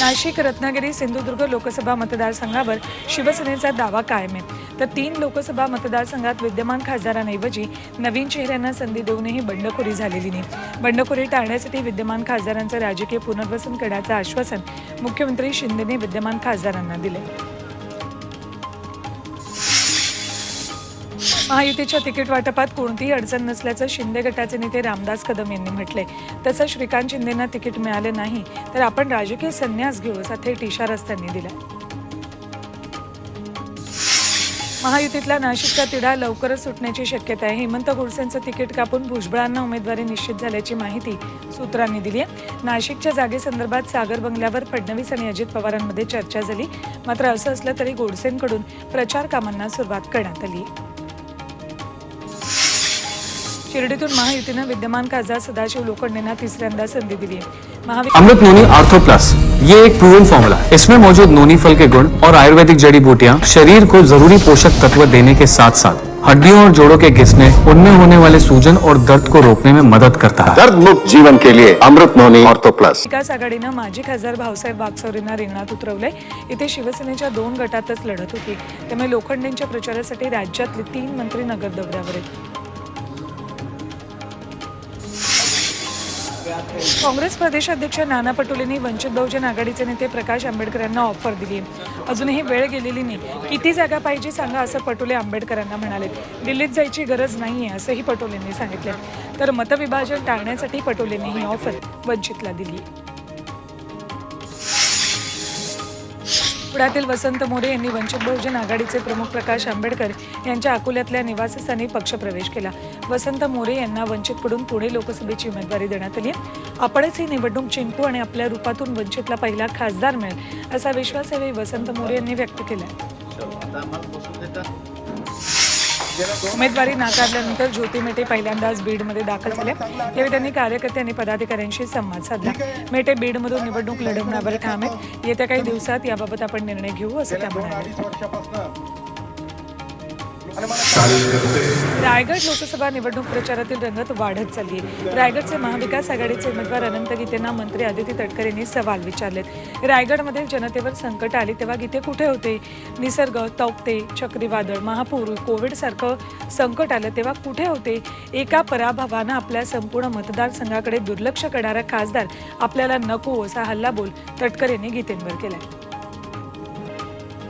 नाशिक रत्नागिरी सिंधुदुर्ग लोकसभा मतदारसंघावर शिवसेनेचा दावा कायम आहे. तर तीन लोकसभा मतदारसंघात विद्यमान खासदारांऐवजी नवीन चेहऱ्यांना संधी देऊनही बंडखोरी झालेली नाही. बंडखोरी टाळण्यासाठी विद्यमान खासदारांचं राजकीय पुनर्वसन करण्याचं आश्वासन मुख्यमंत्री शिंदेने विद्यमान खासदारांना दिले महायुतीच्या तिकीट वाटपात कोणतीही अडचण नसल्याचं शिंदे गटाचे नेते रामदास कदम यांनी म्हटले तसंच श्रीकांत शिंदेंना तिकीट मिळालं नाही तर आपण राजकीय संन्यास घेऊ असा थेट इशाराच त्यांनी दिला महायुतीतला नाशिकचा तिढा लवकरच सुटण्याची शक्यता आहे. हेमंत गोडसेंचं तिकीट कापून भुजबळांना उमेदवारी निश्चित झाल्याची माहिती सूत्रांनी दिली आहे. नाशिकच्या जागेसंदर्भात सागर बंगल्यावर फडणवीस आणि अजित पवारांमध्ये चर्चा झाली. मात्र असं असलं तरी गोडसेंकडून प्रचार कामांना सुरुवात करण्यात आली आहे. शिर्डीतून महायुतीनं विद्यमान खासदार सदाशिव लोखंडेंना तिसऱ्यांदा संधी दिली आहे. अमृत नोनी आर्थो प्लस ये एक प्रूवन फॉर्मूला है। इसमें मौजूद नोनी फल के गुण और आयुर्वेदिक जड़ी बूटियाँ शरीर को जरूरी पोषक तत्व देने के साथ साथ हड्डियों और जोड़ों के घिसने उनमें होने वाले सूजन और दर्द को रोकने में मदद करता है। दर्द मुक्त जीवन के लिए अमृत नोनी ऑर्थो प्लस विकास आघाडीनं माजी खासदार भाऊसाहेब वागचौरींना रिंगणात उतरवलंय. इथे शिवसेनेच्या दोन गटातच लढत होती. त्यामुळे लोखंडेंच्या प्रचारासाठी राज्यातले तीन मंत्री नगर दौऱ्यावर आहेत. काँग्रेस प्रदेशाध्यक्ष नाना पटोलेंनी वंचित बहुजन आघाडीचे नेते प्रकाश आंबेडकर यांना ऑफर दिली. अजूनही वेळ गेलेली नाही. किती जागा पाहिजे सांगा असं पटोले आंबेडकरांना म्हणाले दिल्लीत जायची गरज नाही आहे असंही पटोलेंनी सांगितले तर मतविभाजन टाळण्यासाठी पटोलेंनी ही ऑफर वंचितला दिली. पुण्यातील वसंत मोरे यांनी वंचित बहुजन आघाडीचे प्रमुख प्रकाश आंबेडकर यांच्या अकोल्यातल्या निवासस्थानी पक्षप्रवेश केला. वसंत मोरे यांना वंचितकडून पुणे लोकसभेची उमेदवारी देण्यात आली आपणच ही निवडणूक जिंकू आणि आपल्या रूपातून वंचितला पहिला खासदार मिळेल असा विश्वास यावेळी वसंत मोरे यांनी व्यक्त केला उमेदवारी नाकारल्यानंतर ज्योती मेटे पहिल्यांदाच बीडमध्ये दाखल झाले यावेळी त्यांनी कार्यकर्ते आणि पदाधिकाऱ्यांशी संवाद साधला. मेटे बीडमधून निवडणूक लढवण्यावर ठाम आहेत येत्या काही दिवसात याबाबत आपण निर्णय घेऊ असं त्या म्हणाल्या. रायगड लोकसभा निवडणूक प्रचारातील रंगत वाढत चालली आहे. रायगडचे महाविकास आघाडीचे उमेदवार अनंत गीतेंना मंत्री आदिती तटकरेंनी सवाल विचारलेत. रायगडमध्ये जनतेवर संकट आली तेव्हा गीते कुठे होते? निसर्ग तौक्ते चक्रीवादळ महापूर कोविड सारखं संकट आलं तेव्हा कुठे होते? एका पराभवानं आपल्या संपूर्ण मतदारसंघाकडे दुर्लक्ष करणारा खासदार आपल्याला नको असा हल्लाबोल बोल तटकरेंनी गीतेंवर आहे